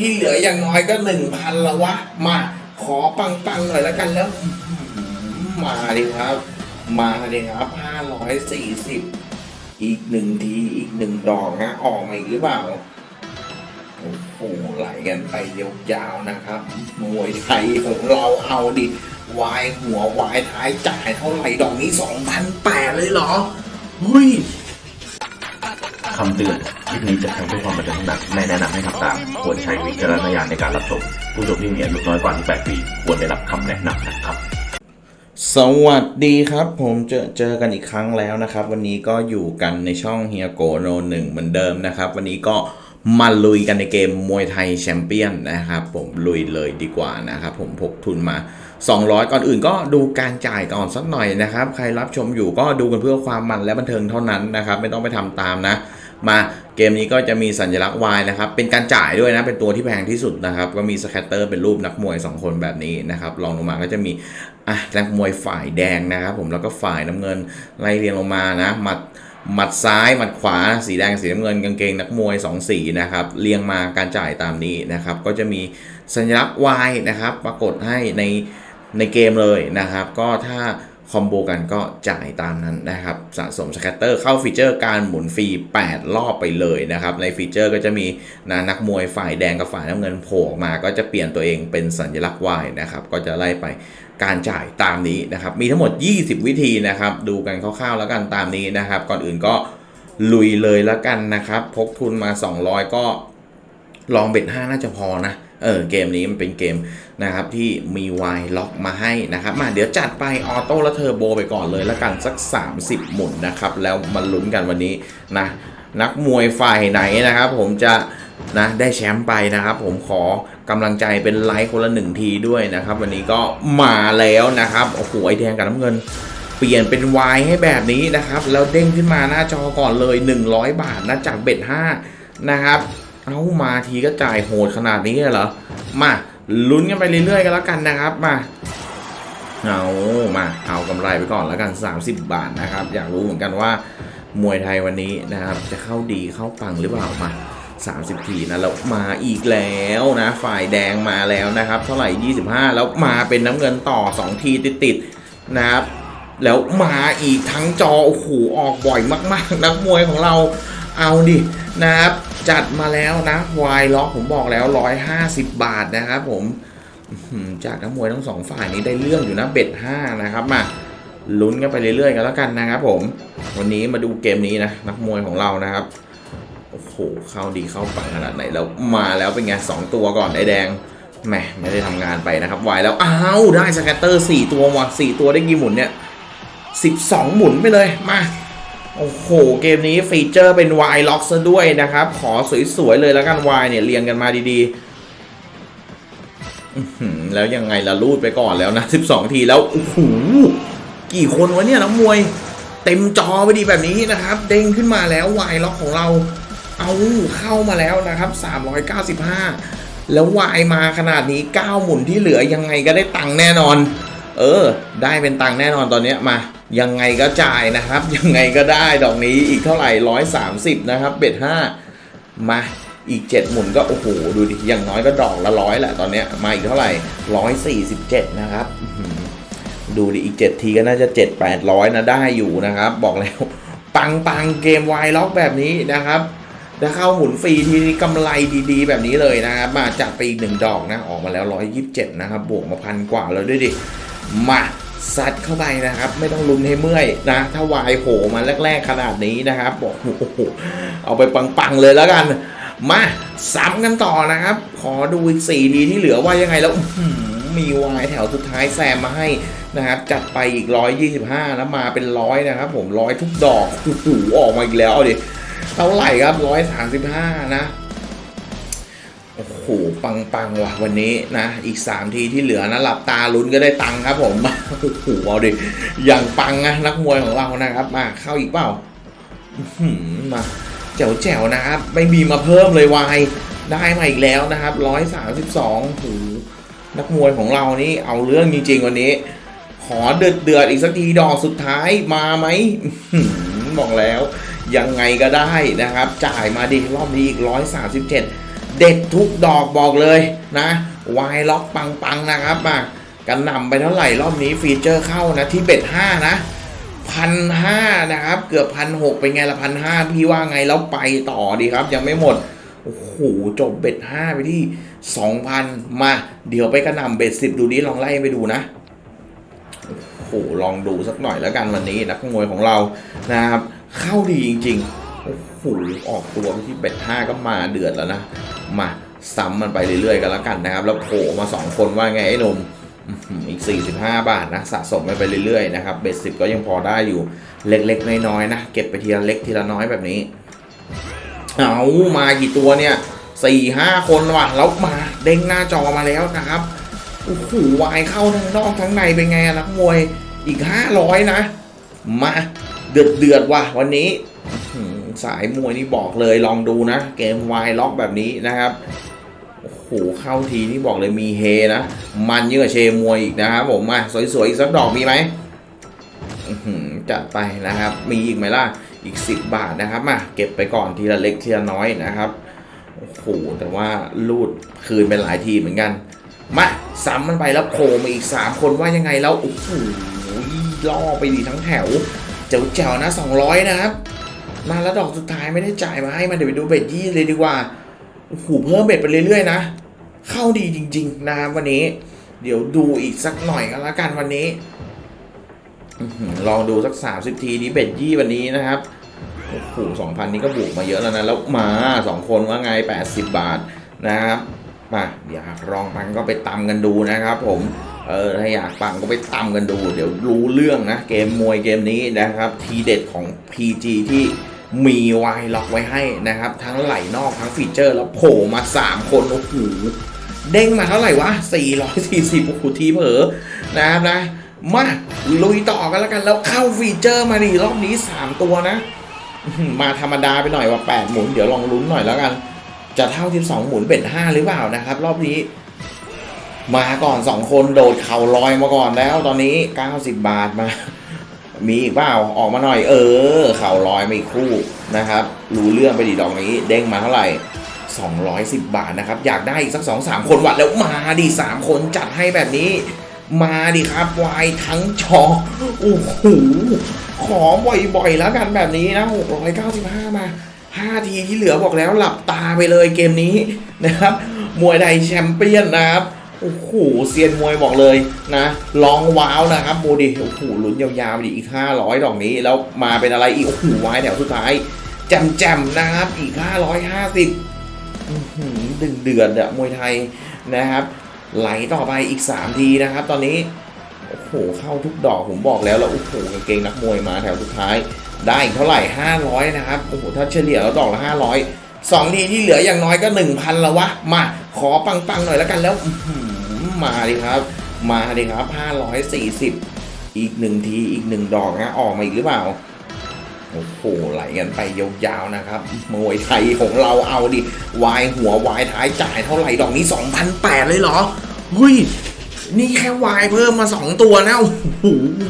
ที่เหลืออย่างน้อยก็หนึ่งพันละวะ มาขอปังๆหน่อยแล้วกันแล้ว มาดิครับ มาดิครับห้าร้อยสี่สิบอีกหนึ่งทีอีกหนึ่งดอกนะออกมาอีกหรือเปล่าโอ้โหไหลกันไปยาวๆนะครับ มวยไทยของเราเอาดิวายหัววายท้ายจ่ายเท่าไหร่ดอกนี้สองพันแปดเลยเหรอเฮ้ยคำเตือน คลิปนี้จะทำเพื่อความบันเทิงเท่านั้นไม่แนะนำให้ทำตาม ควรใช้วิจารณญาณในการรับชม ผู้ชมที่มีอายุน้อยกว่า 18 ปี ควรได้รับคำแนะนำนะครับ สวัสดีครับ ผมเจอเจอกันอีกครั้งแล้วนะครับ วันนี้ก็อยู่กันในช่องเฮียโกโนหนึ่งเหมือนเดิมนะครับ วันนี้ก็มาลุยกันในเกมมวยไทยแชมเปี้ยนนะครับ ผมลุยเลยดีกว่านะครับ ผมพกทุนมา 200 ก่อนอื่นก็ดูการจ่ายก่อนสักหน่อยนะครับ ใครรับชมอยู่ก็ดูกันเพื่อความมันและบันเทิงเท่านั้นนะครับ ไม่ต้องไปทำตามนะ มาเกมนี้ก็จะมีสัญลักษณ์ Y นะครับ เป็นการจ่ายด้วยนะ เป็นตัวที่แพงที่สุดนะครับ ก็มีสแคตเตอร์เป็นรูปนักมวย 2 คนแบบนี้นะครับลองลงมาก็จะมีอะนักมวยฝ่ายแดงนะครับ ผมแล้วก็ฝ่ายน้ำเงินไล่เรียงลงมานะหมัดหมัดซ้ายหมัดขวาสีแดงสีน้ำเงินกางเกงนักมวย 2 สีนะครับเรียงมาการจ่ายตามนี้นะครับ ก็จะมีสัญลักษณ์ Y นะครับ ปรากฏให้ในในเกมเลยนะครับ ก็ถ้า คอมโบกันก็จ่ายตามนั้นนะครับสะสมสแคตเตอร์เข้าฟีเจอร์การหมุนฟรี 8 รอบไปเลยนะครับ ในฟีเจอร์ก็จะมีนะนักมวยฝ่ายแดงกับฝ่ายน้ำเงินโผล่ออกมา ก็จะเปลี่ยนตัวเองเป็นสัญลักษณ์ Y นะครับ ก็จะไล่ไปการจ่ายตามนี้นะครับ มีทั้งหมด 20 วิธีนะครับ ดูกันคร่าวๆแล้วกันตามนี้นะครับ ก่อนอื่นก็ลุยเลยแล้วกันนะครับ พกทุนมา 200 ก็ลองเบ็ด5น่าจะพอนะ เออเกมนี้มันเป็นเกมนะครับที่มีวายล็อกมาให้นะครับมาเดี๋ยวจัดไปออโต้และเทอร์โบไปก่อนเลยแล้วกันสัก 30 หมุนนะครับ แล้วมาลุ้นกันวันนี้นะนักมวยฝ่ายไหนนะครับ ผมจะนะได้แชมป์ไปนะครับ ผมขอกำลังใจเป็นไลค์คนละหนึ่งทีด้วยนะครับ วันนี้ก็มาแล้วนะครับโอ้โหไอแดงกับน้ำเงิน เปลี่ยนเป็น Y ให้แบบนี้นะครับ แล้วเด้งขึ้นมาหน้าจอก่อนเลย 100 บาทนะจากเบ็ด5นะครับ เอามาทีก็จ่ายโหดขนาดนี้เลยเหรอ มาลุ้นกันไปเรื่อยๆกันแล้วกันนะครับ มา เอามา เอากำไรไปก่อนแล้วกัน 30 บาทนะครับ อยากรู้เหมือนกันว่ามวยไทยวันนี้นะครับ จะเข้าดีเข้าปังหรือเปล่ามา30ทีนะแล้วมาอีกแล้วนะ ฝ่ายแดงมาแล้วนะครับ เท่าไหร่ 25 แล้วมาเป็นน้ำเงินต่อ 2 ทีติดๆนะครับ แล้วมาอีกทั้งจอโอ้โหออกบ่อยมาก ๆ นักมวยของเรา เอาดินะครับ จัดมาแล้วนะวายล็อกผมบอกแล้ว 150 บาทนะครับผมจากนักมวยทั้งสองฝ่ายนี้ได้เรื่องอยู่นะเบ็ด5นะครับมาลุ้นกันไปเรื่อยๆกันแล้วกันนะครับผม วันนี้มาดูเกมนี้นะนักมวยของเรานะครับโอ้โหเข้าดีเข้าปังขนาดไหนแล้วมาแล้วเป็นไงสองตัวก่อนไอ้แดงแหมไม่ได้ทำงานไปนะครับวายแล้วอ้าวได้สแกตเตอร์สี่ตัวว่ะสี่ตัวได้กี่หมุนเนี่ย12หมุนไปเลยมา โอ้โห เกมนี้ฟีเจอร์เป็น Y ล็อกซะด้วยนะครับ ขอสวยๆเลยแล้วกัน Y เนี่ยเรียงกันมาดีๆ แล้วยังไงล่ะรูดไปก่อนแล้วนะ 12 ทีแล้ว โอ้โห กี่คนวะเนี่ยนักมวย เต็มจอไปดีแบบนี้นะครับ เด้งขึ้นมาแล้ว Y ล็อกของเรา เอาเข้ามาแล้วนะครับ 395 แล้ว Y มาขนาดนี้ 9 หมุนที่เหลือยังไงก็ได้ตังค์แน่นอน เออ ได้เป็นตังค์แน่นอนตอนนี้มา ยังไงก็จ่ายนะครับ ยังไงก็ได้ดอกนี้อีกเท่าไหร่ร้อยสามสิบนะครับ เบ็ดห้ามาอีกเจ็ดหมุนก็ โอ้โห ดูดิ อย่างน้อยก็ดอกละร้อยแหละตอนเนี้ยมาอีกเท่าไหร่ร้อยสี่สิบเจ็ดนะครับ ดูดิ อีกเจ็ดทีก็น่าจะเจ็ดแปดร้อยนะได้อยู่นะครับ บอกแล้ว ปังปังเกมวายล็อกแบบนี้นะครับถ้าเข้าหมุนฟรีทีนี้กำไรดีๆ แบบนี้เลยนะครับ มาจัดไปอีกหนึ่งดอกนะ ออกมาแล้วร้อยยี่สิบเจ็ดนะครับ บวกมาพันกว่าแล้วด้วยดิ มา ซัดเข้าไปนะครับ ไม่ต้องลุ้นให้เมื่อยนะ ถ้าวายโผล่มาแรก ๆ ขนาดนี้นะครับบอกโอ้โหเอาไปปัง ๆ เลยแล้วกัน มาซ้ำกันต่อนะครับ ขอดูอีกสี่ทีที่เหลือว่ายังไงแล้วมีวายแถวสุดท้ายแซมมาให้นะครับจัดไปอีก 125 แล้วมาเป็นร้อยนะครับ ผมร้อยทุกดอกโอ้โหออกมาอีกแล้วเอาดิเท่าไหร่ครับ 135 นะ โอ้โห ปังปังๆว่ะวันนี้นะ อีก 3 ทีที่เหลือนะหลับตาลุ้นก็ได้ตังค์ครับผมโอ้โหเอาดิ อย่างปังนะนักมวยของเรานะครับมาเข้าอีกเปล่ามาแจ๋วแจ๋วๆนะครับ ไม่มีมาเพิ่มเลยวายได้มาอีกแล้วนะครับร้อยสามสิบสองนักมวยของเรานี่เอาเรื่องจริงๆวันนี้ ขอเดือดเดือดๆอีกสักทีดอกสุดท้ายมาไหมบอกแล้ว ยังไงก็ได้นะครับ จ่ายมาดิรอบนี้อีกร้อยสามสิบเจ็ด เด็ดทุกดอกบอกเลยนะวายล็อกปังๆนะครับมากันนำไปเท่าไหร่รอบนี้ฟีเจอร์เข้านะที่เบ็ดห้านะพันห้านะครับ เกือบพันหกเป็นไงละพันห้าพี่ว่าไงแล้วไปต่อดีครับ ยังไม่หมด โอ้โห จบเบ็ดห้าไปที่สองพันมา เดี๋ยวไปกระหน่ำเบ็ดสิบดูนี้ลองไล่ไปดูนะ โอ้โห ลองดูสักหน่อยแล้วกันวันนี้นักมวยของเรานะครับ เข้าดีจริง ๆ โอ้โห ออกตัวไปที่เบ็ดห้าก็มาเดือดแล้วนะ มาซ้ำมันไปเรื่อยๆกันแล้วกันนะครับ แล้วโผล่มาสองคนว่าไงไอ้หนมอื้อหืออีก 45 บาทนะสะสมกันไปเรื่อยๆนะครับเบ็ดสิบก็ยังพอได้อยู่เล็กๆน้อยๆนะเก็บไปทีละเล็กทีละน้อยแบบนี้ เอามากี่ตัวเนี่ยสี่ห้าคนว่ะแล้วมาเด้งหน้าจอมาแล้วนะครับโอ้โหวายเข้าทั้งนอกทั้งในเป็นไงนักมวยอีกห้าร้อยนะ มาเดือดเดือดๆว่ะวันนี้ สายมวยนี่บอกเลยลองดูนะ เกมวายล็อกแบบนี้นะครับโอ้โหเข้าทีนี่บอกเลยมีเฮนะ มันยิ่งกว่าเชมวยอีกนะครับผมมาสวยๆอีกสักดอกมีไหมจัดไปนะครับ มีอีกไหมล่ะอีก 10 บาทนะครับมาเก็บไปก่อนทีละเล็กทีละน้อยนะครับโอ้โหแต่ว่าลูดคืนเป็นหลายทีเหมือนกันมาซ้ำมันไปแล้วโผล่มาอีก 3 คนว่ายังไงแล้วโอ้โหล่อไปดีทั้งแถวเจ๋วแจ๋วๆนะ 200 นะครับ มาแล้วดอกสุดท้ายไม่ได้จ่ายมาให้มันเดี๋ยวไปดูเบ็ดยี่เลยดีกว่าโอ้โหเพิ่มเบ็ดไปเรื่อยๆนะ เข้าดีจริง ๆ นะครับวันนี้ เดี๋ยวดูอีกสักหน่อยกันละกันวันนี้อลองดูสัก30ทีนี้เบ็ดยี่วันนี้นะครับโอ้โหสองพันนี้ก็บวกมาเยอะแล้วนะ แล้วมาสองคนว่าไง80บาทนะครับมาอยากลองปังก็ไปตำกันดูนะครับ ผมเออถ้าอยากปังก็ไปตำกันดู เดี๋ยวรู้เรื่องนะ เกมมวยเกมนี้นะครับ ทีเด็ดของ PG ที่ มีไวล็อกไว้ให้นะครับ ทั้งไหลนอกทั้งฟีเจอร์แล้วโผล่มา 3 คนโอ้โหเด้งมาเท่าไหร่วะ 440โอ้โหทีเผลอนะครับนะ มาลุยต่อกันแล้วกันแล้วเข้าฟีเจอร์มาดิรอบนี้ 3 ตัวนะ มาธรรมดาไปหน่อยว่า 8 หมุน เดี๋ยวลองลุ้นหน่อยแล้วกัน จะเท่าที่2หมุนเป็น 5 หรือเปล่านะครับ รอบนี้มาก่อน 2 คนโดดเข่าลอยมาก่อนแล้ว ตอนนี้ 90 บาทมา มีอีกเปล่าออกมาหน่อย เออ เข่าลอยมาอีกคู่นะครับ รู้เรื่องไปดีดอกนี้ เด้งมาเท่าไหร่ 210 บาทนะครับ อยากได้อีกสัก 2 3 คนวัดแล้วมาดิ3คนจัดให้แบบนี้ มาดิครับวายทั้งจอโอ้โหขอบ่อยๆแล้วกันแบบนี้นะ695 มา 5 ทีที่เหลือบอกแล้วหลับตาไปเลยเกมนี้นะครับมวยไทยแชมเปี้ยนนะครับ โอ้โหเซียนมวยบอกเลยนะลองว้าวนะครับดูดิโอ้โหลุ้นยาวๆดิอีก 500 ดอกนี้ แล้วมาเป็นอะไรอีกโอ้โหวายแถวสุดท้ายแจมๆนะครับอีก 550อื้อหือดึงเดือดอะมวยไทยนะครับ ไหลต่อไปอีก 3 ทีนะครับ ตอนนี้โอ้โหเข้าทุกดอกผมบอกแล้วแล้วโอ้โหกางเกงนักมวยมาแถวสุดท้าย ได้อีกเท่าไหร่ 500 นะครับโอ้โหถ้าเฉลี่ยแล้วดอกละ 500 สองทีที่เหลืออย่างน้อยก็1,000แล้ววะ มาขอปังๆหน่อยแล้วกันแล้วมาดิครับ มาดิครับ540อีกหนึ่งทีอีกหนึ่งดอกนะออกมาอีกหรือเปล่าโอ้โหไหลกันไปยาวๆนะครับมวยไทยของเราเอาดิวายหัววายท้ายจ่ายเท่าไหร่ดอกนี้2,008เลยเหรอเฮ้ยนี่แค่วายเพิ่มมา 2 ตัวนะโอ้โห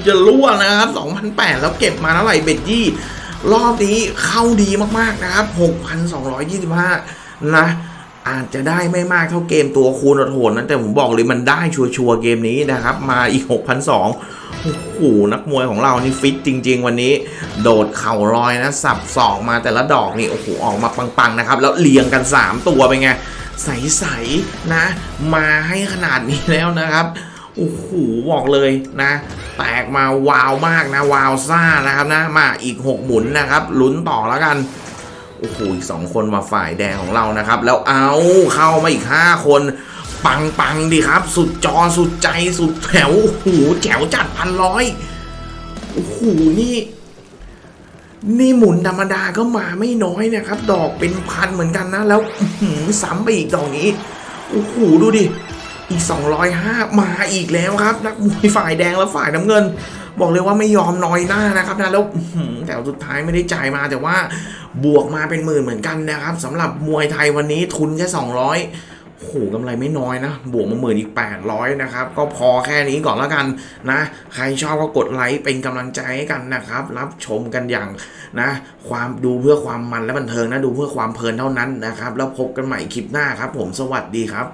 จะรั่วนะครับ2,008แล้วเก็บมาเท่าไหร่เบ็ดยี่ รอบนี้เข้าดีมากๆนะครับ 6,225 นะ อาจจะได้ไม่มากเท่าเกมตัวคูณโหดๆนะแต่ผมบอกเลยมันได้ชัวร์ๆเกมนี้นะครับ มาอีก 6,200โอ้โหนักมวยของเรานี่ฟิตจริง ๆ วันนี้ โดดเข่าลอยนะ สับศอกมาแต่ละดอกนี่โอ้โหออกมาปังๆนะครับ แล้วเรียงกัน 3 ตัวเป็นไง ใสๆนะ มาให้ขนาดนี้แล้วนะครับ โอ้โหบอกเลยนะ แตกมาวาวมากนะ วาวซ่านะครับนะ มาอีก 6 หมุนนะครับลุ้นต่อแล้วกัน โอ้โหอีกสองคนมาฝ่ายแดงของเรานะครับ แล้วเอาเข้ามาอีก 5 คน ปังปังดีครับ สุดจอสุดใจสุดแถวโอ้โหแจ๋วจัดพันร้อยโอ้โหนี่ นี่หมุนธรรมดาก็มาไม่น้อยนะครับ ดอกเป็นพันเหมือนกันนะ แล้วซ้ำไปอีกดอกนี้โอ้โหดูดิ อีก 205 มาอีกแล้วครับนักมวยฝ่ายแดงและฝ่ายน้ำเงิน บอกเลยว่าไม่ยอมน้อยหน้านะครับนะแล้วแต่สุดท้ายไม่ได้จ่ายมาแต่ว่าบวกมาเป็นหมื่นเหมือนกันนะครับสำหรับมวยไทยวันนี้ทุนแค่ 200โอ้โหกำไรไม่น้อยนะ บวกมาหมื่นอีก 800 นะครับ ก็พอแค่นี้ก่อนแล้วกันนะ ใครชอบก็กดไลค์เป็นกำลังใจให้กันนะครับ รับชมกันอย่างนะ ความดูเพื่อความมันและบันเทิงนะ ดูเพื่อความเพลินเท่านั้นนะครับ แล้วพบกันใหม่คลิปหน้าครับ ผมสวัสดีครับ